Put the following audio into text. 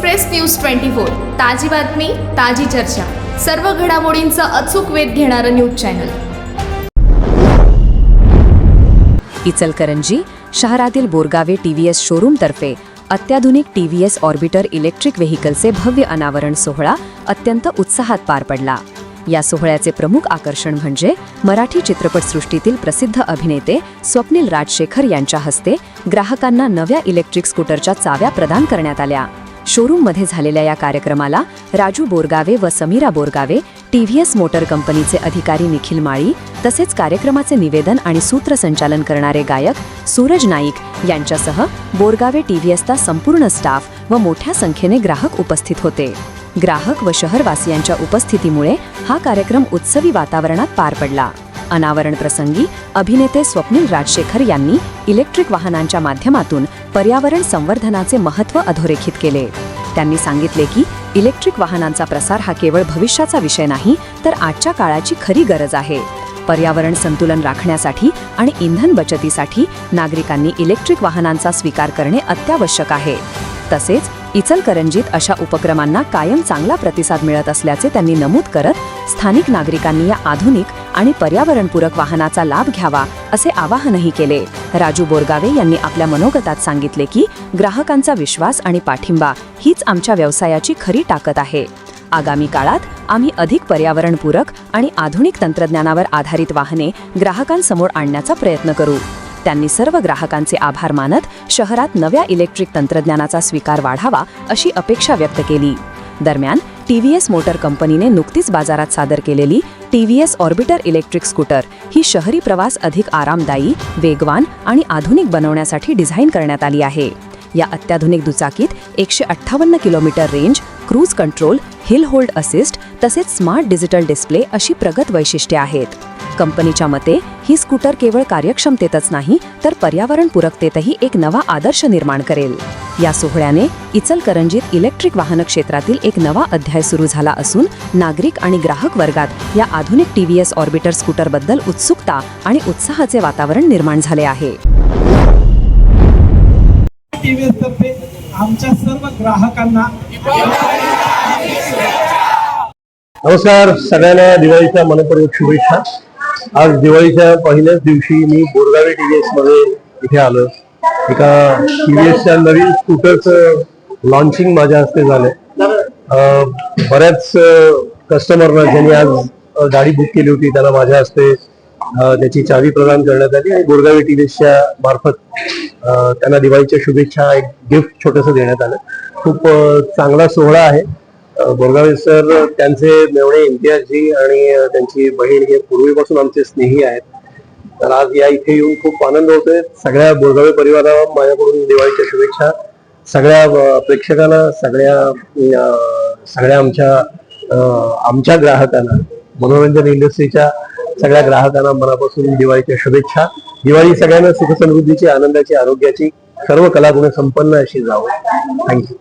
Express news twenty four ताजी बातमी ताजी चर्चा. सर्व घडामोडींचा अचूक वेध घेणारं न्यूज चॅनल. इचलकरंजी शहरातील बोरगावे टीव्हीएस शोरूमतर्फे अत्याधुनिक टीव्हीएस ऑर्बिटर इलेक्ट्रिक व्हेकलचे भव्य अनावरण सोहळा अत्यंत उत्साहात पार पडला. या सोहळ्याचे प्रमुख आकर्षण म्हणजे मराठी चित्रपटसृष्टीतील प्रसिद्ध अभिनेते स्वप्नील राजशेखर यांच्या हस्ते ग्राहकांना नव्या इलेक्ट्रिक स्कूटरच्या चाव्या प्रदान करण्यात आल्या. शोरूममध्ये झालेल्या या कार्यक्रमाला राजू बोरगावे व Samira Borgave T V S motor कंपनीचे अधिकारी निखिल माळी तसेच कार्यक्रमाचे निवेदन आणि सूत्रसंचालन करणारे गायक सूरज नाईक यांच्यासह बोरगावे टी व्ही एसचा संपूर्ण स्टाफ व मोठ्या संख्येने ग्राहक उपस्थित होते. ग्राहक व शहरवासियांच्या उपस्थितीमुळे हा कार्यक्रम उत्सवी वातावरणात पार पडला. अनावरण प्रसंगी अभिनेते स्वप्नील राजशेखर यांनी इलेक्ट्रिक वाहनांच्या माध्यमातून पर्यावरण संवर्धनाचे महत्त्व अधोरेखित केले. त्यांनी सांगितले की इलेक्ट्रिक वाहनांचा प्रसार हा केवळ भविष्याचा विषय नाही तर आजच्या काळाची खरी गरज आहे. पर्यावरण संतुलन राखण्यासाठी आणि इंधन बचतीसाठी नागरिकांनी इलेक्ट्रिक वाहनांचा स्वीकार करणे अत्यावश्यक आहे. तसेच इचलकरंजीत अशा उपक्रमांना कायम चांगला प्रतिसाद मिळत असल्याचे त्यांनी नमूद करत स्थानिक नागरिकांनी या आधुनिक आणि पर्यावरणपूरक वाहनाचा लाभ घ्यावा असे आवाहनही केले. राजू बोरगावे यांनी आपल्या मनोगतात सांगितले की ग्राहकांचा विश्वास आणि पाठिंबा हीच आमच्या व्यवसायाची खरी ताकद आहे. आगामी काळात आम्ही अधिक पर्यावरणपूरक आणि आधुनिक तंत्रज्ञानावर आधारित वाहने ग्राहकांसमोर आणण्याचा प्रयत्न करू. त्यांनी सर्व ग्राहकांचे आभार मानत शहरात नव्या इलेक्ट्रिक तंत्रज्ञानाचा स्वीकार वाढावा अशी अपेक्षा व्यक्त केली. दरम्यान टीव्हीएस मोटर कंपनीने नुकतीच बाजारात सादर केलेली टीव्हीएस ऑर्बिटर इलेक्ट्रिक स्कूटर ही शहरी प्रवास अधिक आरामदायी वेगवान आणि आधुनिक बनवण्यासाठी डिझाईन करण्यात आली आहे. या अत्याधुनिक दुचाकीत एकशे अठ्ठावन्न kilometre range cruise control hill hold assist तसेच स्मार्ट डिजिटल डिस्प्ले अशी प्रगत वैशिष्ट्ये आहेत. कंपनीच्या मते ही स्कूटर केवळ कार्यक्षमतेतच नाही तर पर्यावरणपूरकतेतही एक नवा आदर्श निर्माण करेल. या सोहळ्याने इचलकरंजीत इलेक्ट्रिक वाहन क्षेत्रातील एक नवा अध्याय सुरू झाला असून नागरिक आणि ग्राहक वर्गात या आधुनिक टीव्हीएस ऑर्बिटर स्कूटरबद्दल उत्सुकता आणि उत्साहाचे वातावरण निर्माण झाले आहे. आमच्या सर्व ग्राहकांना नमस्कार सगळ्यांना दिवाळीच्या मनपूर्वक शुभेच्छा. आज दिवाळीच्या पहिल्याच दिवशी मी बोरगावे टीव्हीएसमध्ये इथे आलो एका टीव्हीएसच्या नवीन स्कूटरचं लॉन्चिंग माझ्या हस्ते झालंय. बऱ्याच कस्टमरना ज्यांनी आज गाडी बुक केली होती त्याला माझ्या हस्ते त्याची चावी प्रदान करण्यात आली आणि गोरगावी टीव्हीच्या मार्फत त्यांना दिवाळीच्या शुभेच्छा एक गिफ्ट छोटंसं देण्यात आलं. खूप चांगला सोहळा आहे. बोरगावे सर त्यांचे मेवणे इम्तियाजजी आणि त्यांची बहीण हे पूर्वीपासून आमचे स्नेही आहेत. तर आज या इथे येऊन खूप आनंद होतोय. सगळ्या बोरगावे परिवाराला माझ्याकडून दिवाळीच्या शुभेच्छा. सगळ्या प्रेक्षकांना सगळ्या सगळ्या आमच्या आमच्या ग्राहकांना मनोरंजन इंडस्ट्रीच्या सगळ्या ग्राहकांना मनापासून दिवाळीच्या शुभेच्छा. दिवाळी सगळ्यांना सुखसमृद्धीची आनंदाची आरोग्याची सर्व कलागुण संपन्न अशी जावं. थँक्यू